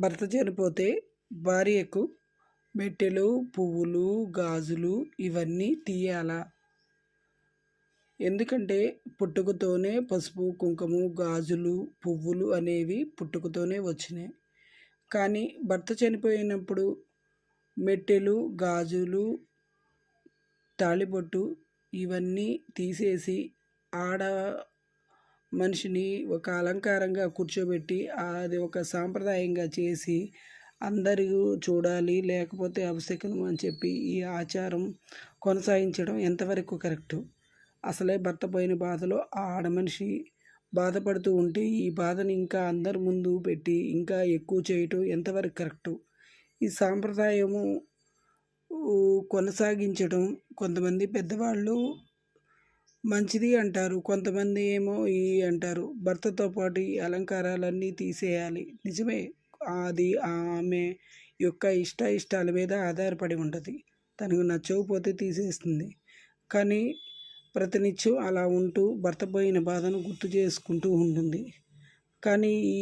భర్త చనిపోతే భార్యకు మెట్టెలు పువ్వులు గాజులు ఇవన్నీ తీయాలా. ఎందుకంటే పుట్టుకతోనే పసుపు కుంకుమ గాజులు పువ్వులు అనేవి పుట్టుకతోనే వచ్చినాయి. కానీ భర్త చనిపోయినప్పుడు మెట్టెలు గాజులు తాళిబొట్టు ఇవన్నీ తీసేసి ఆడ మనిషిని ఒక అలంకారంగా కూర్చోబెట్టి అది ఒక సాంప్రదాయంగా చేసి అందరూ చూడాలి లేకపోతే అవశకనం అని చెప్పి ఈ ఆచారం కొనసాగించడం ఎంతవరకు కరెక్టు? అసలే భర్త పోయిన బాధలో ఆ ఆడమనిషి బాధపడుతూ ఉంటే ఈ బాధని ఇంకా అందరి ముందు పెట్టి ఇంకా ఎక్కువ చేయటం ఎంతవరకు కరెక్టు? ఈ సాంప్రదాయము కొనసాగించడం కొంతమంది పెద్దవాళ్ళు మంచిది అంటారు. కొంతమంది ఏమో ఈ అంటారు. భర్తతో పాటు ఈ అలంకారాలన్నీ తీసేయాలి. నిజమే. అది ఆమె యొక్క ఇష్ట ఇష్టాల మీద ఆధారపడి ఉంటుంది. తనకు నచ్చకపోతే తీసేస్తుంది. కానీ ప్రతినిత్యం అలా ఉంటూ భర్త పోయిన బాధను గుర్తు చేసుకుంటూ ఉంటుంది. కానీ ఈ